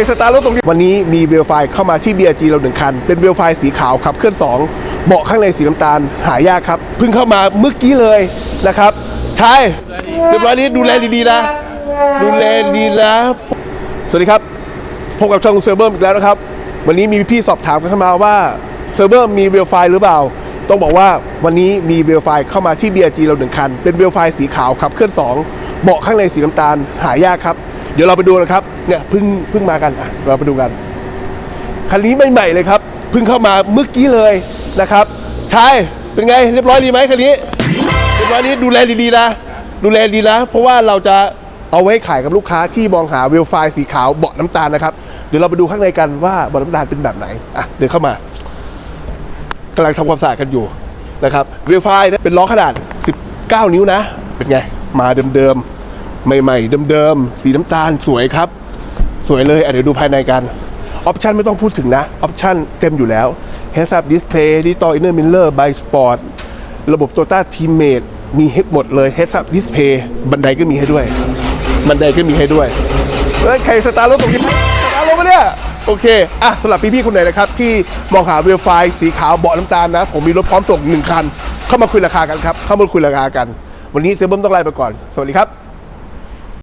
รสตาร์รถตรงนี้ วันนี้มีเวลไฟเข้ามาที่ BRG เราหนึ่งคัน เป็นเวลไฟสีขาวขับเคลื่อน 2 เบาะข้างในสีน้ำตาลหายากครับ เพิ่งเข้ามาเมื่อกี้เลยนะครับ ใช่เรียบร้อยนี้ดูแลดีๆนะ ดูแลดีนะ สวัสดีครับพบกับช่องเซิร์ฟเวอร์อีกแล้วนะครับ วันนี้มีพี่สอบถามกันเข้ามาว่าเซิร์ฟเวอร์มีเวลไฟหรือเปล่า ต้องบอกว่าวันนี้มีเวลไฟเข้ามาที่ BRG เราหนึ่งคัน เป็นเวลไฟสีขาวขับเคลื่อน 2 เบาะข้างในสีน้ำตาลหายากครับ เดี๋ยวเราไปดูนะครับ เนี่ยเพิ่งเพิ่งมากันอะเราไปดูกันคันนี้ใหม่ๆเลยครับเพิ่งเข้ามาเมื่อกี้เลยนะครับใช่เป็นไงเรียบร้อยดีไหมคันนี้เรียบร้อยนี้ดูแลดีๆนะ ดูแลดีนะ เพราะว่าเราจะเอาไว้ขายกับลูกค้าที่มองหาเวลไฟสีขาวเบาะน้ำตาลนะครับเดี๋ยวเราไปดูข้างในกันว่าเบาะน้ำตาลเป็นแบบไหนอะเดินเข้ามากำลังทำความสะอาดกันอยู่นะครับเวลไฟนะเป็นล้อขนาด 19 นิ้วนะ เป็นไงมาเดิมๆใหม่ๆเดิมๆสีน้ำตาลสวยครับ สวยเลยเดี๋ยวดูภายในกันออปชันไม่ต้องพูดถึงนะออปชันเต็มอยู่แล้ว Heads Up Display Digital Inner Mirror by Sport ระบบ Toyota Teammate มีให้หมดเลย Heads Up Display บันไดก็มีให้ด้วย บันไดก็มีให้ด้วยเฮ้ยใครสตาร์รถตรงนี้สตาร์รถมาเนี่ย โอเค อะสำหรับพี่ๆคนไหนนะครับ ที่มองหาเวลไฟสีขาวเบาะน้ำตาลนะ ผมมีรถพร้อมส่งหนึ่งคัน เข้ามาคุยราคากันครับ เข้ามาคุยราคากัน วันนี้เซเบิร์มต้องไล่ไปก่อน สวัสดีครับ